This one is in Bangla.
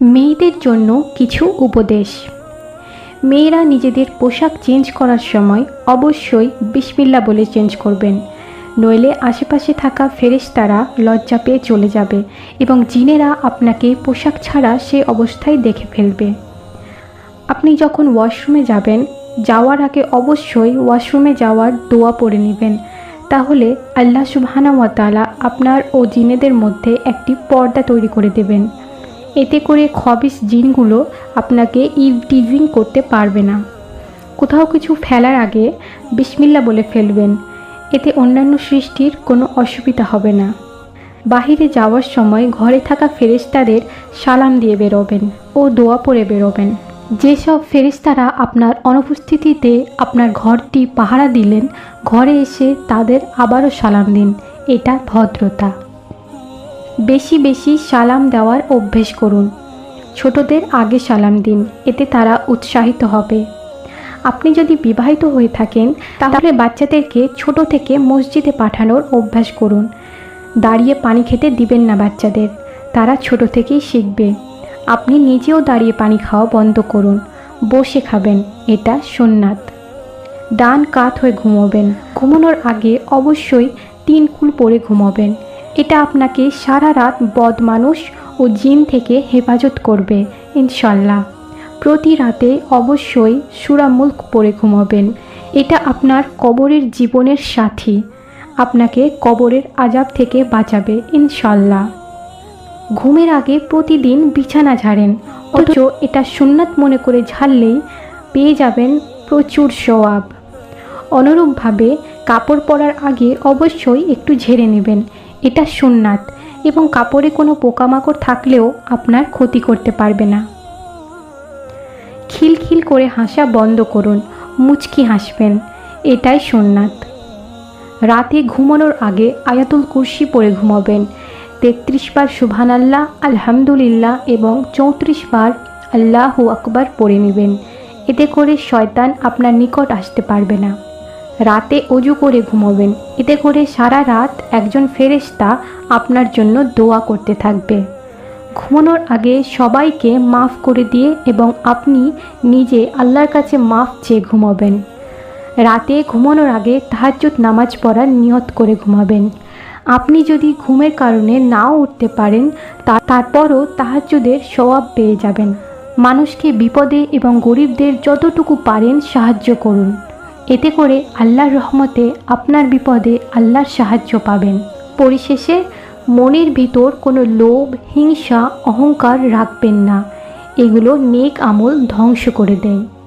মেয়েদের জন্য কিছু উপদেশ। মেয়েরা নিজেদের পোশাক চেঞ্জ করার সময় অবশ্যই বিসমিল্লা বলে চেঞ্জ করবেন। নইলে আশেপাশে থাকা ফেরেশতারা লজ্জা পেয়ে চলে যাবে এবং জিনেরা আপনাকে পোশাক ছাড়া সে অবস্থায় দেখে ফেলবে। আপনি যখন ওয়াশরুমে যাবেন, যাওয়ার আগে অবশ্যই ওয়াশরুমে যাওয়ার দোয়া পড়ে নেবেন। তাহলে আল্লাহ সুবহানাওয়াতালা আপনার ও জিনেদের মধ্যে একটি পর্দা তৈরি করে দেবেন। এতে করে খবিস জিনগুলো আপনাকে ইভটিজিং করতে পারবে না। কোথাও কিছু ফেলার আগে বিসমিল্লা বলে ফেলবেন। এতে অন্যান্য সৃষ্টির কোনো অসুবিধা হবে না। বাহিরে যাওয়ার সময় ঘরে থাকা ফেরেশতাদের সালাম দিয়ে বেরোবেন ও দোয়া পরে বেরোবেন। যেসব ফেরেশতারা আপনার অনুপস্থিতিতে আপনার ঘরটি পাহারা দিলেন, ঘরে এসে তাদের আবারও সালাম দিন। এটা ভদ্রতা। বেশি বেশি সালাম দেওয়ার অভ্যেস করুন। ছোটদের আগে সালাম দিন, এতে তারা উৎসাহিত হবে। আপনি যদি বিবাহিত হয়ে থাকেন, তাহলে বাচ্চাদেরকে ছোট থেকে মসজিদে পাঠানোর অভ্যাস করুন। দাঁড়িয়ে পানি খেতে দিবেন না বাচ্চাদের, তারা ছোট থেকেই শিখবে। আপনি নিজেও দাঁড়িয়ে পানি খাওয়া বন্ধ করুন, বসে খাবেন, এটা সোননাথ। ডান কাত হয়ে ঘুমোবেন। ঘুমানোর আগে অবশ্যই তিন কুল পরে ঘুমাবেন। এটা আপনাকে সারা রাত বদ মানুষ ও জিন থেকে হেফাজত করবে, ইনশাল্লাহ। প্রতি রাতে অবশ্যই সুরামুল্ক পরে ঘুমাবেন। এটা আপনার কবরের জীবনের সাথী। আপনাকে কবরের আজাব থেকে বাঁচাবে, ইনশাল্লাহ। ঘুমের আগে প্রতিদিন বিছানা ঝাড়েন। অথচ এটা সুন্নাত মনে করে ঝাড়লেই পেয়ে যাবেন প্রচুর সোয়াব। অনুরূপভাবে কাপড় পরার আগে অবশ্যই একটু ঝেড়ে নেবেন। এটা সুন্নাত এবং কাপড়ে কোনো পোকামাকড় থাকলেও আপনার ক্ষতি করতে পারবে না। খিলখিল করে হাসা বন্ধ করুন, মুচকি হাসবেন, এটাই সোননাথ রাতে ঘুমানোর আগে আয়াতুল কুরসি পরে ঘুমাবেন। তেত্রিশ বার সুবহান আল্লাহ আলহামদুলিল্লাহ এবং চৌত্রিশ বার আল্লাহু আকবার পড়ে নেবেন। এতে করে শয়তান আপনার নিকট আসতে পারবে না। রাতে অজু করে ঘুমাবেন। এতে করে সারা রাত একজন ফেরেশতা আপনার জন্য দোয়া করতে থাকবে। ঘুমানোর আগে সবাইকে মাফ করে দিয়ে এবং আপনি নিজে আল্লাহর কাছে মাফ চেয়ে ঘুমাবেন। রাতে ঘুমানোর আগে তাহাজ্জুদ নামাজ পড়ার নিয়ত করে ঘুমাবেন। আপনি যদি ঘুমের কারণে নাও উঠতে পারেন, তা তারপরও তাহাজ্জুদের সওয়াব পেয়ে যাবেন। মানুষকে বিপদে এবং গরিবদের যতটুকু পারেন সাহায্য করুন। এতে করে আল্লাহর রহমতে আপনার বিপদে আল্লাহর সাহায্য পাবেন। পরিশেষে মনের ভিতর কোনো লোভ, হিংসা, অহংকার রাখবেন না। এগুলো নেক আমল ধ্বংস করে দেয়।